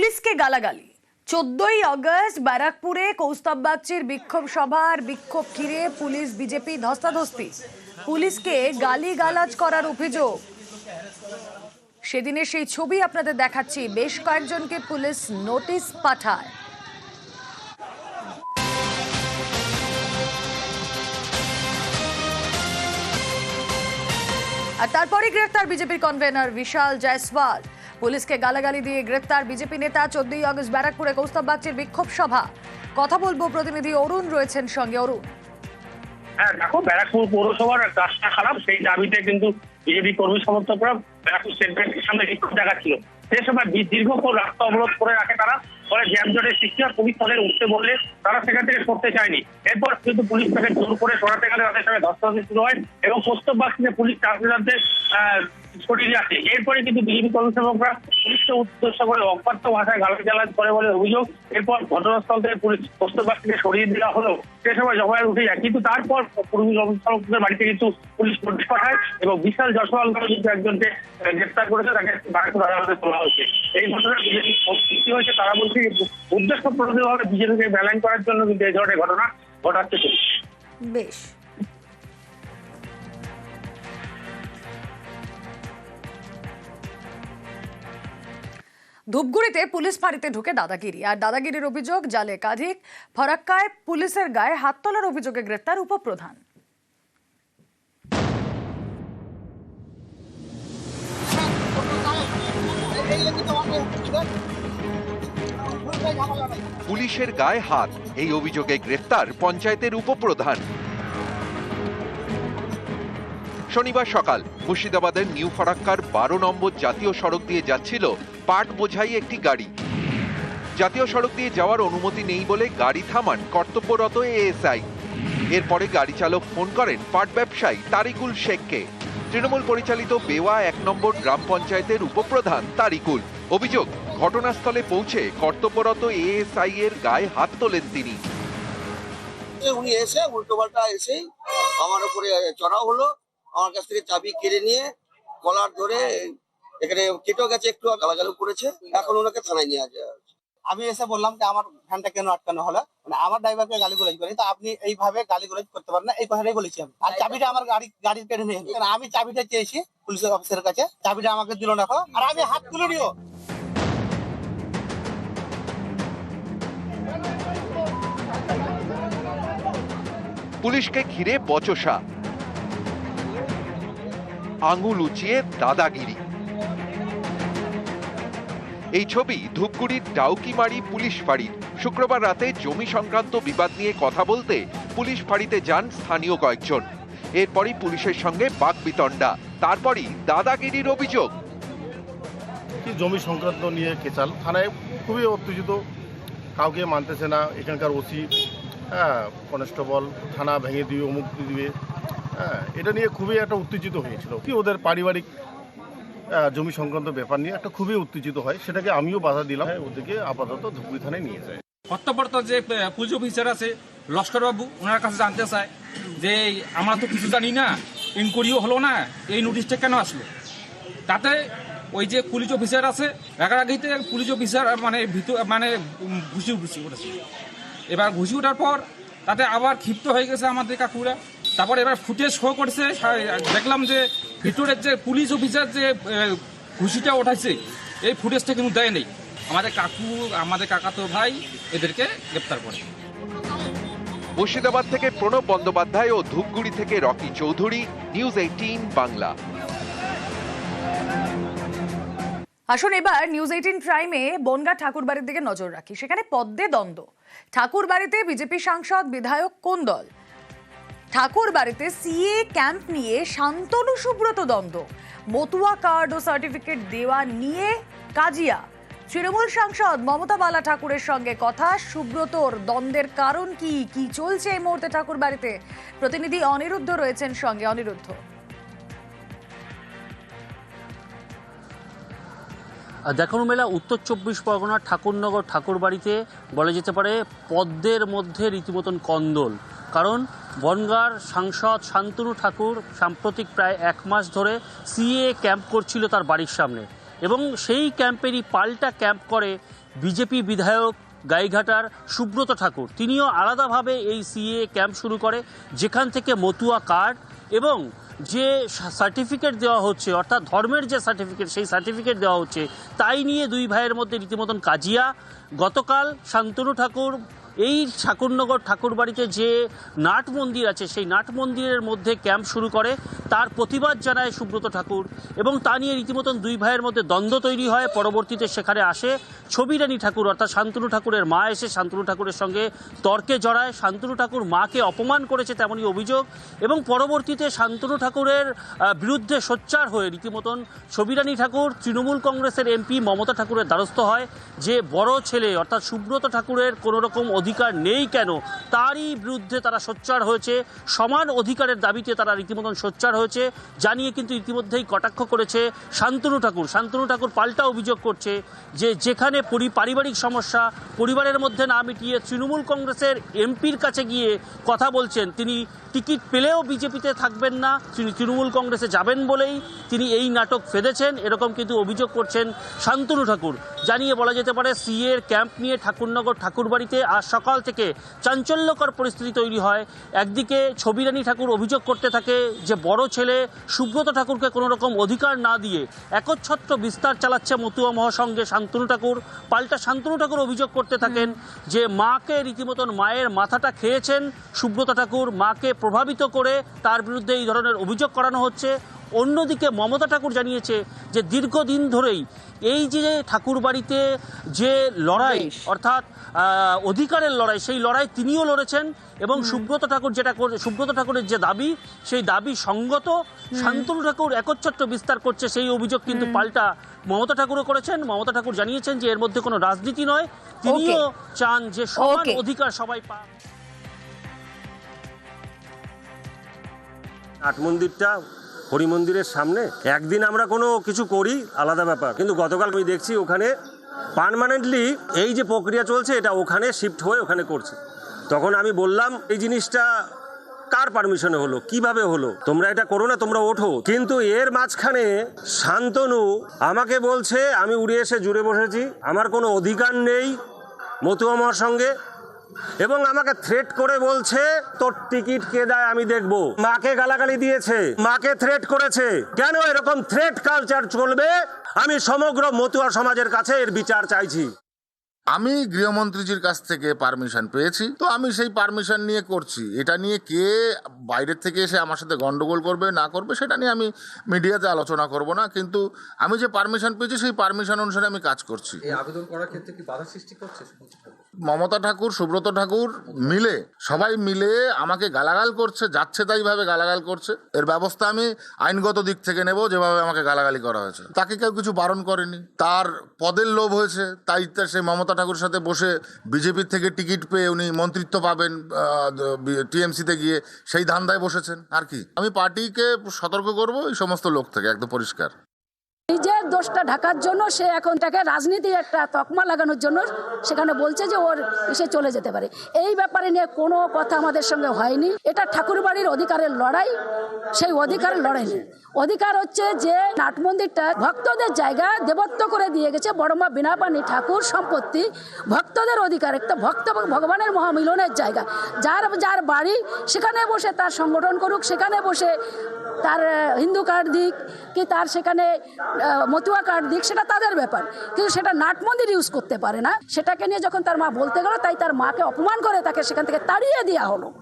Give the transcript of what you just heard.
পুলিশকে গালাগালি। চোদ্দই আগস্ট ব্যারাকপুরে কৌস্তব বাগচির বিক্ষোভ সভার বিক্ষোভ ঘিরে পুলিশ, বিজেপি ধস্তাধস্তি। পুলিশকে গালি গালাজ করার অভিযোগ। সেদিনের সেই ছবি আপনাদের দেখাচ্ছি। বেশ কয়েকজনকে পুলিশ নোটিশ পাঠায়। আর তারপরে গ্রেফতার বিজেপির কনভেনর বিশাল জয়সওয়াল। পুলিশকে গালাগালি দিয়ে গ্রেপ্তার বিজেপি নেতা চোদ্দই আগস্ট ব্যারাকপুরে কৌস্তব বাগচির বিক্ষোভ সভা। কথা বলব প্রতিনিধি অরুণ রয়েছেন সঙ্গে। অরুণ। হ্যাঁ দেখো, ব্যারাকপুর পৌরসভার রাস্তা খারাপ, সেই দাবিতে কিন্তু বিজেপি কর্মী সমর্থকরা ব্যারাকপুর সামনে বিক্ষোভ দেখাচ্ছিল। সে সময় দীর্ঘক্ষণ রাস্তা অবরোধ করে রাখে তারা। ফলে জ্যামজটের সৃষ্টি হয় পুলিশ তাদের উঠতে বললে তারা সেখান থেকে সরতে চায়নি। এরপর কিন্তু পুলিশ তাকে জোর করে সরাতে গেলে তাদের সঙ্গে ধস্তাধস্তি শুরু হয় এবং প্রস্তাব বাক্সে পুলিশ ট্রান্সমিটারদের সরিয়ে রাখে এরপরে কিন্তু বিজেপি কর্মীসেবকরা পুলিশকে উদ্দেশ্য করে অকথ্য ভাষায় গালাজ গালাজ করে বলে অভিযোগ। এরপর ঘটনাস্থল থেকে পুলিশ প্রস্তাব বাক্সকে সরিয়ে দেওয়া হলো। সে সময় জমায়েত উঠে যায়। কিন্তু তারপর কর্মী কর্মচারকদের বাড়িতে কিন্তু পুলিশ নোটিশ পাঠায় এবং বিশাল যশোয়াল নামে কিন্তু একজনকে আহ, গ্রেফতার করেছে। তাকে ব্যারাকপুর আদালতে তোলা হয়েছে। এই ঘটনা বিজেপি হয়েছে। তারা বলছে উদ্দেশ্য প্রণোদিতভাবে বিজেপিকে ব্যালেন্স করার জন্য কিন্তু এই ধরনের ঘটনা ঘটাচ্ছে বেশ। ধূপগুড়িতে পুলিশ ফাঁড়িতে ঢুকে দাদাগিরি আর দাদাগিরির অভিযোগ জালে একাধিক ফরাক্কায় পুলিশের গায়ে হাত তোলার অভিযোগে গ্রেফতার উপপ্রধান। পুলিশের গায়ে হাত। এই অভিযোগে গ্রেফতার পঞ্চায়েতের উপপ্রধান। শনিবার সকাল মুর্শিদাবাদের নিউ ফারাক্কার বারো নম্বর জাতীয় সড়ক দিয়ে যাচ্ছিল পাট বোঝাই একটি গাড়ি। জাতীয় সড়ক দিয়ে যাওয়ার অনুমতি নেই বলে গাড়ি থামান কর্তব্যরত এএসআই। এরপরে গাড়ি চালক ফোন করেন পাট ব্যবসায়ী তারিকুল শেখকে। তৃণমূল পরিচালিত বেওয়া এক নম্বর গ্রাম পঞ্চায়েতের উপপ্রধান তারিকুল। অভিযোগ ঘটনাস্থলে পৌঁছে কর্তব্যরত এএসআই এর গায়ে হাত তোলেন তিনি। উনি এসে উল্টো পাল্টা এসেই আমার উপরে চড়াও হলো। আমার কাছ থেকে চাবি কেড়ে নিয়ে কলার ধরে এখানে কেটেও গেছে, একটু গালাগালু করেছে। এখন ওনাকে থানায় নিয়ে আসা আমি এসে বললাম যে, আমার ভ্যানটা কেন আটকানো হলো? মানে আমার ড্রাইভারকে গালি গুলাজ করি তো আপনি এইভাবে গালি গুলাজ করতে পারেন না, এই কথাটাই বলেছি আমি। আর চাবিটা আমার গাড়ি, গাড়ির কেটে নিয়ে। আমি চাবিটা চেয়েছি পুলিশ অফিসের কাছে। চাবিটা আমাকে দিল না আর আমি হাত তুলে নিও পুলিশকে ঘিরে বচসা। আঙুল উঁচিয়ে দাদাগিরি। এই ছবি ধূপগুড়ির ডাউকিমারি পুলিশ ফাঁড়ির। শুক্রবার রাতে জমি সংক্রান্ত বিবাদ নিয়ে কথা বলতে পুলিশ ফাঁড়িতে যান স্থানীয় কয়েকজন। এরপরই পুলিশের সঙ্গে বাকবিতণ্ডা, তারপরই দাদাগিরির অভিযোগ। জমি সংক্রান্ত নিয়ে কেচাল? থানায় খুবই উত্তেজিত কাউকে মানতেছে না, এখানকার ওসি। হ্যাঁ কনস্টেবল থানা ভেঙে দিবে অমুক দিবে। হ্যাঁ এটা নিয়ে খুবই একটা উত্তেজিত হয়েছিল। কি ওদের পারিবারিক জমি সংক্রান্ত ব্যাপার নিয়ে একটা খুবই উত্তেজিত হয় সেটাকে আমিও বাধা দিলাম। হ্যাঁ, ওদেরকে আপাতত ধুবড়ি থানায় নিয়ে যায়। কর্তব্যরত যে পুলিশ অফিসার আছে লস্করবাবু ওনার কাছে জানতে চায় যে আমরা তো কিছু জানি না ইনকোয়ারিও হলো না এই নোটিশটা কেন আসলো? তাতে ওই যে পুলিশ অফিসার আছে রাগারাগিতে পুলিশ অফিসার মানে ভিতর মানে ঘুষি ঘুষি উঠেছে এবার ঘুষি ওঠার পর তাতে আবার ক্ষিপ্ত হয়ে গেছে আমাদের কাকুরা তারপর এবার ফুটেজ শো করছে দেখলাম যে ভিতরের যে পুলিশ অফিসার যে ঘুষিটা ওঠাইছে, এই ফুটেজটা কিন্তু দেয় নেই। আমাদের কাকু, আমাদের কাকাতো ভাই এদেরকে গ্রেপ্তার করে। মুর্শিদাবাদ থেকে প্রণব বন্দ্যোপাধ্যায় ও ধূপগুড়ি থেকে রকি চৌধুরী, নিউজ এইটিন বাংলা। আসুন এবার নিউজ এইটিন প্রাইমে বনগা ঠাকুরবাড়ির দিকে নজর রাখি। সেখানে পদ্মে দ্বন্দ্ব। ঠাকুরবাড়িতে বিজেপি সাংসদ, বিধায়ক কোন দল? ঠাকুরবাড়িতে সিএ ক্যাম্প নিয়ে শান্তনু সুব্রত দ্বন্দ্ব। মতুয়া কার্ড ও সার্টিফিকেট দেওয়া নিয়ে কাজিয়া। তৃণমূল সাংসদ মমতা বালা ঠাকুরের সঙ্গে কথা। সুব্রতর দ্বন্দ্বের কারণ কি? কি চলছে এই মুহূর্তে ঠাকুরবাড়িতে প্রতিনিধি অনিরুদ্ধ রয়েছেন সঙ্গে। অনিরুদ্ধ। দেখানো মেলা উত্তর চব্বিশ পরগনার ঠাকুরনগর ঠাকুরবাড়িতে বলা যেতে পারে পদ্মের মধ্যে রীতিমতন কন্দল। কারণ বনগাঁর সাংসদ শান্তনু ঠাকুর সাম্প্রতিক প্রায় এক মাস ধরে সিএ ক্যাম্প করছিল তার বাড়ির সামনে এবং সেই ক্যাম্পেরই পাল্টা ক্যাম্প করে বিজেপি বিধায়ক গাইঘাটার সুব্রত ঠাকুর। তিনিও আলাদাভাবে এই সিএ ক্যাম্প শুরু করে যেখান থেকে মতুয়া কার্ড এবং যে সার্টিফিকেট দেওয়া হচ্ছে, অর্থাৎ ধর্মের যে সার্টিফিকেট সেই সার্টিফিকেট দেওয়া হচ্ছে, তাই নিয়ে দুই ভাইয়ের মধ্যে রীতিমতন কাজিয়া। গতকাল শান্তনু ঠাকুর এই ঠাকুরনগর ঠাকুর বাড়িতে যে নাট মন্দির আছে, সেই নাট মন্দিরের মধ্যে ক্যাম্প শুরু করে, তার প্রতিবাদ জানায় সুব্রত ঠাকুর এবং তা নিয়ে রীতিমতন দুই ভাইয়ের মধ্যে দ্বন্দ্ব তৈরি হয়। পরবর্তীতে সেখানে আসে ছবিরানী ঠাকুর, অর্থাৎ শান্তনু ঠাকুরের মা এসে শান্তনু ঠাকুরের সঙ্গে তর্কে জড়ায়। শান্তনু ঠাকুর মাকে অপমান করেছে তেমনই অভিযোগ এবং পরবর্তীতে শান্তনু ঠাকুরের বিরুদ্ধে সোচ্চার হয়ে রীতিমতন ছবিরানী ঠাকুর তৃণমূল কংগ্রেসের এমপি মমতা ঠাকুরের দ্বারস্থ হয়। যে বড় ছেলে, অর্থাৎ সুব্রত ঠাকুরের কোনো রকম অধিকার নেই কেন? তারই বিরুদ্ধে তারা সোচ্চার হয়েছে। সমান অধিকারের দাবিতে তারা রীতিমতন সোচ্চার হয়েছে। জানিয়ে কিন্তু ইতিমধ্যেই কটাক্ষ করেছে শান্তনু ঠাকুর। শান্তনু ঠাকুর পাল্টা অভিযোগ করছে যে যেখানে পরি পারিবারিক সমস্যা, পরিবারের মধ্যে না মিটিয়ে তৃণমূল কংগ্রেসের এমপির কাছে গিয়ে কথা বলছেন, তিনি টিকিট পেলেও বিজেপিতে থাকবেন না, তিনি তৃণমূল কংগ্রেসে যাবেন বলেই তিনি এই নাটক ফেঁদেছেন। এরকম কিন্তু অভিযোগ করছেন শান্তনু ঠাকুর। জানিয়ে বলা যেতে পারে, সিএর ক্যাম্প নিয়ে ঠাকুরনগর ঠাকুরবাড়িতে আজ সকাল থেকে চাঞ্চল্যকর পরিস্থিতি তৈরি হয়। একদিকে ছবিরানী ঠাকুর অভিযোগ করতে থাকে যে বড় ছেলে সুব্রত ঠাকুরকে কোনো রকম অধিকার না দিয়ে একচ্ছত্র বিস্তার চালাচ্ছে মতুয়া মহাসংঘে শান্তনু ঠাকুর। পাল্টা শান্তনু ঠাকুর অভিযোগ করতে থাকেন যে মাকে রীতিমতন মায়ের মাথাটা খেয়েছেন। সুব্রত ঠাকুর মাকে প্রভাবিত করে তার বিরুদ্ধে এই ধরনের অভিযোগ করানো হচ্ছে। অন্যদিকে মমতা ঠাকুর জানিয়েছে যে দীর্ঘদিন ধরেই এই যে ঠাকুর বাড়িতে যে লড়াই অর্থাৎ আহ, অধিকারের লড়াই সেই লড়াই তিনিও লড়েছেন এবং সুব্রত ঠাকুর যেটা করে সুব্রত ঠাকুরের যে দাবি সেই দাবি সঙ্গত শান্তনু ঠাকুর একচ্ছত্র বিস্তার করছে সেই অভিযোগ কিন্তু পাল্টা মমতা ঠাকুরও করেছেন। মমতা ঠাকুর জানিয়েছেন যে এর মধ্যে কোনো রাজনীতি নয়। তিনিও চান যে সমান অধিকার সবাই পাক নাট মন্দিরটা হরি মন্দিরের সামনে। একদিন আমরা কোনো কিছু করি, আলাদা ব্যাপার। কিন্তু গতকাল আমি দেখছি ওখানে পার্মানেন্টলি এই যে প্রক্রিয়া চলছে, এটা ওখানে শিফট হয়ে ওখানে করছে। তখন আমি বললাম, এই জিনিসটা কার পারমিশনে হলো? কীভাবে হলো? তোমরা এটা করো না, তোমরা ওঠো। কিন্তু এর মাঝখানে শান্তনু আমাকে বলছে, আমি উড়ে এসে জুড়ে বসেছি। আমার কোনো অধিকার নেই মতুয়া সঙ্গে। এবং আমাকে থ্রেট করে বলছে তোর টিকিট কে দেয় আমি দেখব। মাকে গালাগালি দিয়েছে মাকে থ্রেট করেছে। কেন এরকম থ্রেট কালচার চলবে? আমি সমগ্র মতুয়া সমাজের কাছে এর বিচার চাইছি। আমি গৃহমন্ত্রীজির কাছ থেকে পারমিশন পেয়েছি তো আমি সেই পারমিশন নিয়ে করছি। এটা নিয়ে কে বাইরের থেকে এসে আমার সাথে গন্ডগোল করবে না করবে সেটা নিয়ে আমি মিডিয়াতে আলোচনা করব না। কিন্তু আমি যে পারমিশন পেয়েছি সেই পারমিশন অনুসারে আমি কাজ করছি। আবেদন করার ক্ষেত্রে কি বাধা সৃষ্টি করছে? মমতা ঠাকুর, সুব্রত ঠাকুর মিলে, সবাই মিলে আমাকে গালাগাল করছে, যাচ্ছে তাইভাবে গালাগাল করছে। এর ব্যবস্থা আমি আইনগত দিক থেকে নেব, যেভাবে আমাকে গালাগালি করা হয়েছে। তাকে কেউ কিছু বারণ করেনি। তার পদের লোভ হয়েছে, তাই তা সে মমতা ঠাকুরের সাথে বসে বিজেপির থেকে টিকিট পেয়ে উনি মন্ত্রিত্ব পাবেন টিএমসিতে গিয়ে সেই ধান্দায় বসেছেন। আর কি? আমি পার্টিকে সতর্ক করব এই সমস্ত লোক থেকে, একদম পরিষ্কার। নিজের দোষটা ঢাকার জন্য সে এখন তাকে রাজনীতি একটা তকমা লাগানোর জন্য সেখানে বলছে যে ওর এসে চলে যেতে পারে। এই ব্যাপারে নিয়ে কোনো কথা আমাদের সঙ্গে হয়নি। এটা ঠাকুরবাড়ির অধিকারের লড়াই, সেই অধিকারের লড়াই নেই অধিকার হচ্ছে যে নাট মন্দিরটা ভক্তদের জায়গা দেবত্ব করে দিয়ে গেছে বড়মা বিনাপানি ঠাকুর সম্পত্তি, ভক্তদের অধিকার, একটা ভক্ত ভগবানের মহামিলনের জায়গা। যার যার বাড়ি সেখানে বসে তার সংগঠন করুক, সেখানে বসে তার হিন্দু কার্ড দিক কি তার সেখানে মতুয়া কার্ড দিক, সেটা তাদের ব্যাপার। কিন্তু সেটা নাটমন্দির ইউজ করতে পারে না। সেটাকে নিয়ে যখন তার মা বলতে গেল, তাই তার মাকে অপমান করে তাকে সেখান থেকে তাড়িয়ে দেওয়া হলো।